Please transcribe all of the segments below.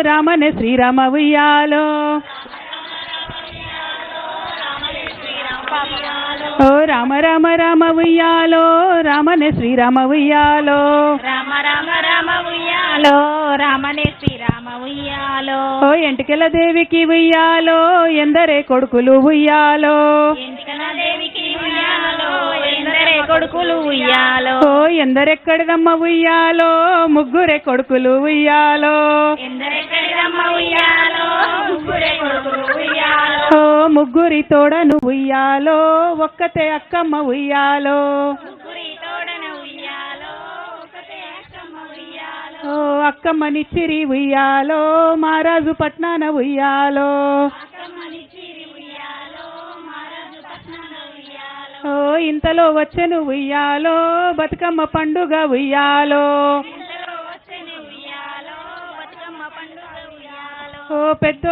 రామనే శ్రీరామ ఉయ్యాలో. ఓ రామ రామ రామ ఉయ్యాలో రామనే శ్రీరామ ఉయ్యాలో. రామ రామ రామ ఉయ్యాలో రామనే శ్రీరామ ఉయ్యాలో. ఓ ఎంటికెల దేవికి ఉయ్యాలో ఎందరే కొడుకులు ఉయ్యాలో. ఎంటికల ఎందరే కొడుకులు ఉయ్యాలో. ఎందరెక్కడిదమ్మ ఉయ్యాలో? ముగ్గురే కొడుకులు ఉయ్యాలో. ఎందరెక్కడిదమ్మ ఉయ్యాలో? ముగ్గురే కొడుకులు ఉయ్యాలో. ఓ ముగ్గురి తోడను ఉయ్యాలో. ఒక్కతే అక్కమ్మ ఉయ్యాలో. ఓ అక్కమ్మ నిచ్చిరి ఉయ్యాలో. మహారాజు పట్నాన ఉయ్యాలో. అక్కమ్మని చీరి ఓ ఇంతలో వచ్చెను ఉయ్యాలో? బతుకమ్మ పండుగ ఉయ్యాలో? ఓ పెద్ద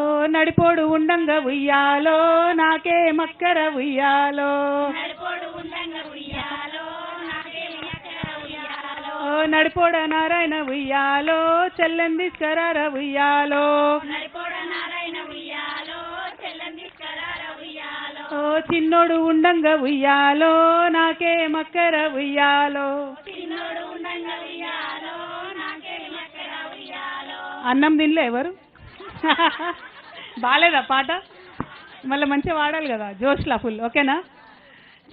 ఓ నడిపోడు ఉండంగా ఉయ్యాలో నాకే మక్కర ఉయ్యాలో. నడిపోడ నారాయణ ఉయ్యాలో చెల్లెంది కరార ఉయ్యాలో. నడిపోడ నారాయణ ఉయ్యాలో చెల్లంది సరార ఉయ్యాలో. ఓ చిన్నోడు ఉండంగా ఉయ్యాలో నాకే మక్కర ఉయ్యాలో. చిన్నోడు ఉండంగా ఉయ్యాలో నాకే ఎక్కడ ఉయ్యాలో. అన్నం తినలే ఎవరు? బాలేదా పాట? మళ్ళీ మంచిగా వాడాలి కదా జోష్లా ఫుల్ ఓకేనా?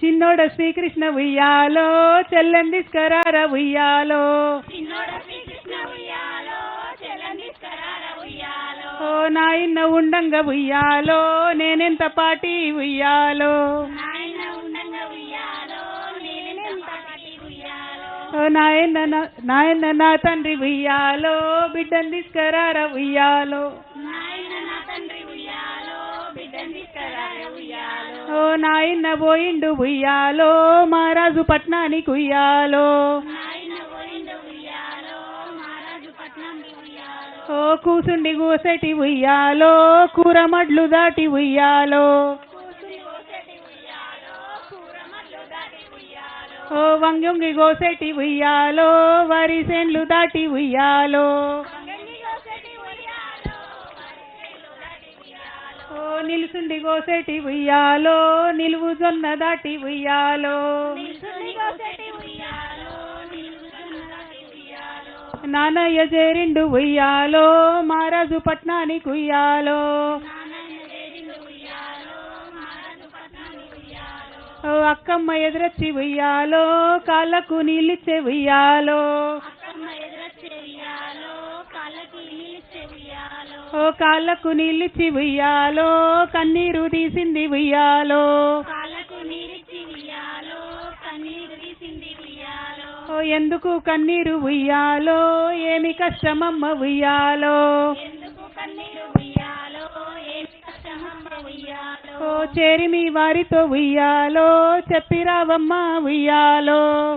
చిన్నోడ శ్రీకృష్ణ ఉయ్యాలో చెల్లెంది తీసుకరార ఉయ్యాలో. ఉయ్యాలో ఓ నాయన్న ఉండంగా ఉయ్యాలో నేనెంత పాటి ఉయ్యాలో. నాయన ఓ నాయన్న నాయన్న నా తండ్రి ఉయ్యాలో బిడ్డని తీసుకరార ఉయ్యాలో. ఓ నాయన్న పోయిండు ఉయ్యాలో మహారాజు పట్నానికి ఉయ్యాలో. నాయన ఓ కూసుండి గోసెటి ఉయ్యాలో కూరమడ్లు దాటి ఉయ్యాలో. కోసటి దాటి ఓ వంగి గోసెటి ఉయ్యాలో వరి సేన్లు దాటి ఉయ్యాలో. ఓ నిలుసుండి గోసెటి ఉయ్యాలో నిలువు జొన్న దాటి ఉయ్యాలో. నానయ్య చేరిండు ఉయ్యాలో మహారాజు పట్నానికి ఉయ్యాలో. అక్కమ్మ ఎదురొచ్చి ఉయ్యాలో కాళ్ళకు నీళ్ళిచ్చే ఉయ్యాలో. ఓ కాళ్ళకు నీళ్ళిచ్చి ఉయ్యాలో కన్నీరు తీసింది ఉయ్యాలో. ఓ ఎందుకు కన్నీరు ఉయ్యాలో? ఏమి కష్టమమ్మ ఉయ్యాలో? ఓ చేరి మీ వారితో ఉయ్యాలో. చెప్పిరావమ్మ ఉయ్యాలో.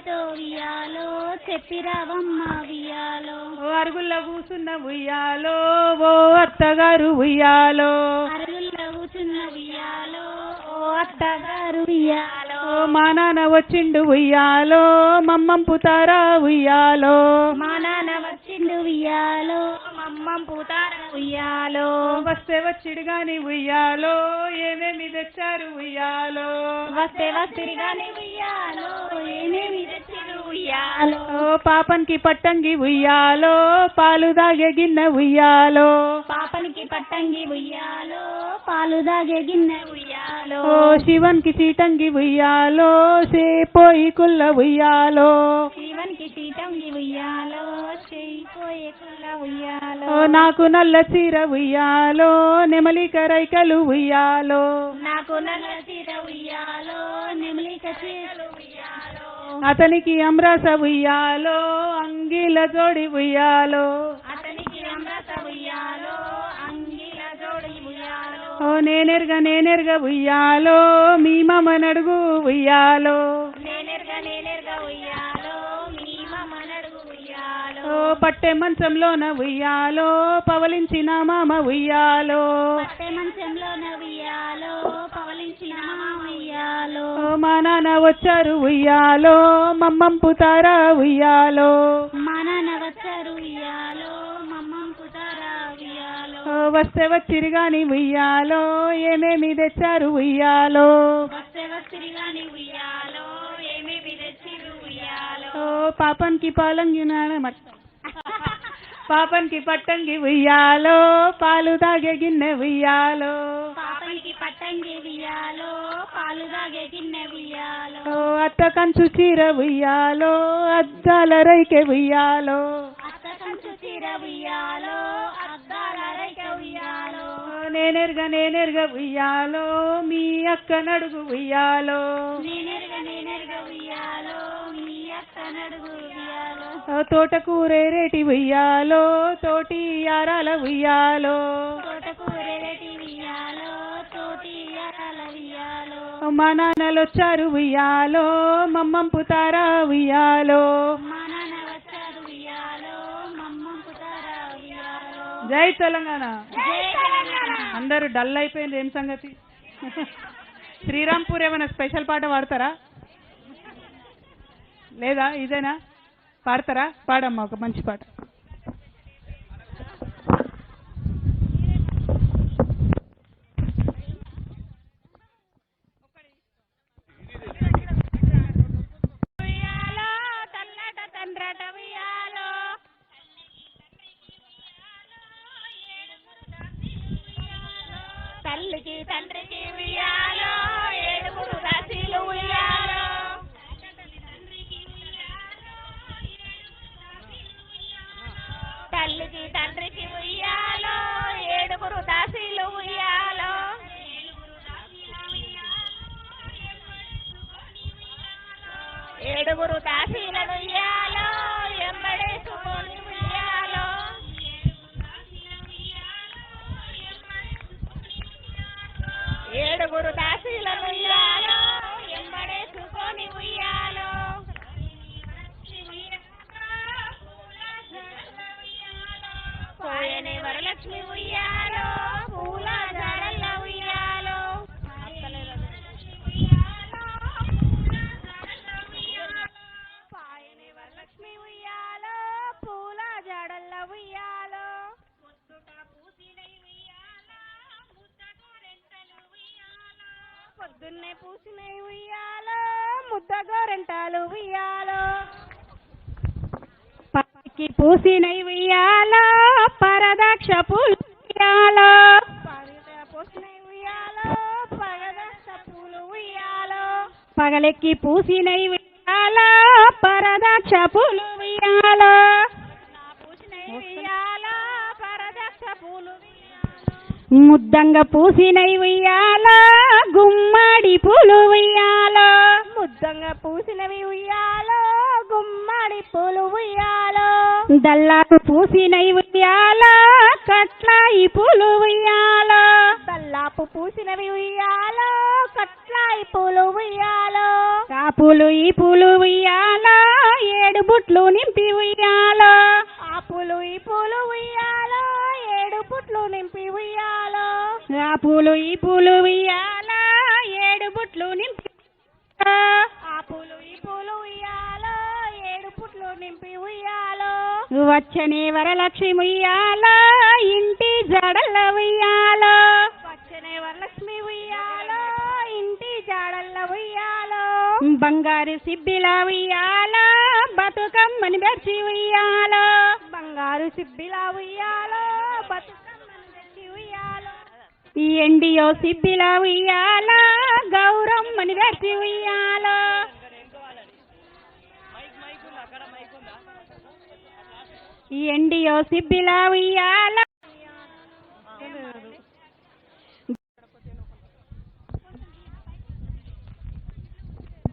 వారితో ఉయ్యాలో చెప్పిరావమ్మ ఉయ్యాలో. ఓ అరుగుల్ల కూసున్న ఉయ్యాలో ఓ అత్తగారు ఉయ్యాలో. అరుగుల్లో కూర్చున్న ఉయ్యాలో ఓ అత్తగారు ఉయ్యాలో. ఓ మా నాన్న వచ్చిండు ఉయ్యాలో మమ్మం పుతారా ఉయ్యాలో. మా నాన్న వచ్చిండు ఉయ్యాలో మమ్మం పూతార ఉయ్యాలో. వస్తే వచ్చిడు గాని ఉయ్యాలో ఏమేమి తెచ్చారు ఉయ్యాలో? వస్తే వస్తిరిగానే ఉయ్యాలో ఏమేమి తెచ్చిరు ఉయ్యాలో? పాపన్కి పట్టంగి ఉయ్యాలో పాలు దాగే గిన్నె ఉయ్యాలో. పాపనికి పట్టంగి ఉయ్యాలో పాలు దాగే గిన్నె ఉయ్యాలో. ఓ శివన్కి చీటంగి ఉయ్యాలో సేపోయి కుల్ల ఉయ్యాలో. శివనికి చీటంగి ఉయ్యాలో చేయిపోయే కుల్ల ఉయ్యాలో. నాకు నల్ల చీర ఉయ్యాలో నెమలిక రైకలు ఉయ్యాలో. నాకు నల్ల చీర ఉయ్యాలో నెమలిక చీరలు ఉయ్యాలో. అతనికి అమ్రాస ఉయ్యాలో అంగిల జోడి ఉయ్యాలో. ఓ నేనేరుగా నేనేరుగా ఉయ్యాలో. మీ మమ్మ నడుగు ఉయ్యాలో. ఓ పట్టే మంచంలోన ఉయ్యాలో. పవలించిన మామ ఉయ్యాలో. ఓ మా నాన్న వచ్చారు ఉయ్యాలో. మమ్మం పుతారా ఉయ్యాలో. మా నాన్న వచ్చారు ఉయ్యాలో. వస్తే వచ్చిరు గాని ఉయ్యాలో? ఏమేమి తెచ్చారు ఉయ్యాలో? ఓ పాపన్కి పాలంగి పాపన్కి పట్టంగి ఉయ్యాలో పాలు తాగే గిన్నె ఉయ్యాలో. పాపనికి పట్టంగి ఉయ్యాలో పాలు తాగే గిన్నె ఉయ్యాలో. అత్త కంచు చీర ఉయ్యాలో అద్దాల రైకె ఉయ్యాలో. అత్త కంచు చీర ఉయ్యాలో నేనెరగ నేనెరగ ఉయ్యాలో మీ అక్క నడుగు ఉయ్యాలో. నేనెరగ నేనెరగ ఉయ్యాలో తోటి యారాల ఉయ్యాలో. మా నాన్నలు వచ్చారు ఉయ్యాలో. మమ్మం పుతారా ఉయ్యాలో జై తెలంగాణ. జై తెలంగాణ అందరూ డల్ అయిపోయింది ఏం సంగతి? శ్రీరాంపూర్ ఏమైనా స్పెషల్ పాట పాడతారా? లేదా ఇదేనా? పాడతారా? పాడమ్మా ఒక మంచి పాట. తల్లికి తండ్రికి ఉయ్యాలో ఏడుగురు దాసీలు ఉయ్యాలో. ఏడుగురు దాసి పొద్దున్నే పూసినై ఉయ్యాలో ముద్ద గోరెంటాలు ఉయ్యాలో. పక్కకి పూసినై ఉయ్యాలో పరదక్ష పూలు ఉయ్యాలో. పూసినై ఉయ్యాలో పగదక్ష పూలు ఉయ్యాలో. పగలెక్కి పూసినై ఉయ్యాలో పరదక్ష పూలు ఉయ్యాలో. పూసినై ఉయ్యాలో ముద్దంగా పూసినై ఉయ్యాలో గుమ్మడి పూలు ఉయ్యాలో. ముద్దంగా పూసినవి ఉయ్యాలో గుమ్మడి పూలు ఉయ్యాలో. దల్లాకు పూసినై ఉయ్యాలో కట్లాయి పూలు ఉయ్యాలో. దల్లాపు పూసినవి ఉయ్యాలో కట్లాయి పూలు ఉయ్యాలో. కాపులు ఈ పూలు ఉయ్యాలో ఏడు బుట్లు నింపి ఉయ్యాలో. ఆ పూలు ఈ పూలు ఉయ్యాలో ఏడు పుట్లు నింపి ఉయ్యాలో? ఆ పూలు ఈ పూలు ఉయ్యాలో? ఏడు బుట్లు నింపి ఆ పూలు ఈ పూలు ఉయ్యాలో? ఏడు పుట్లు నింపి ఉయ్యాలో? వచ్చనే వరలక్ష్మి ఉయ్యాలో? ఇంటి జడల ఉయ్యాలో? పచ్చనే వరలక్ష్మి ఉయ్యాలో? ఇంటి జాడల్ల ఉయ్యాలో? బంగారు సిబ్బిల ఉయ్యాలో? బతుకమ్మని బెర్చి ఉయ్యాలో? బంగారు సిబ్బిలా ఉయ్యాలో? ఈ ఎండియో సిబ్బిల ఉయ్యాలో గౌరమ్మని బెర్చి ఉయ్యాల. ఈ ఎండియో సిబ్బిల ఉయ్యాల.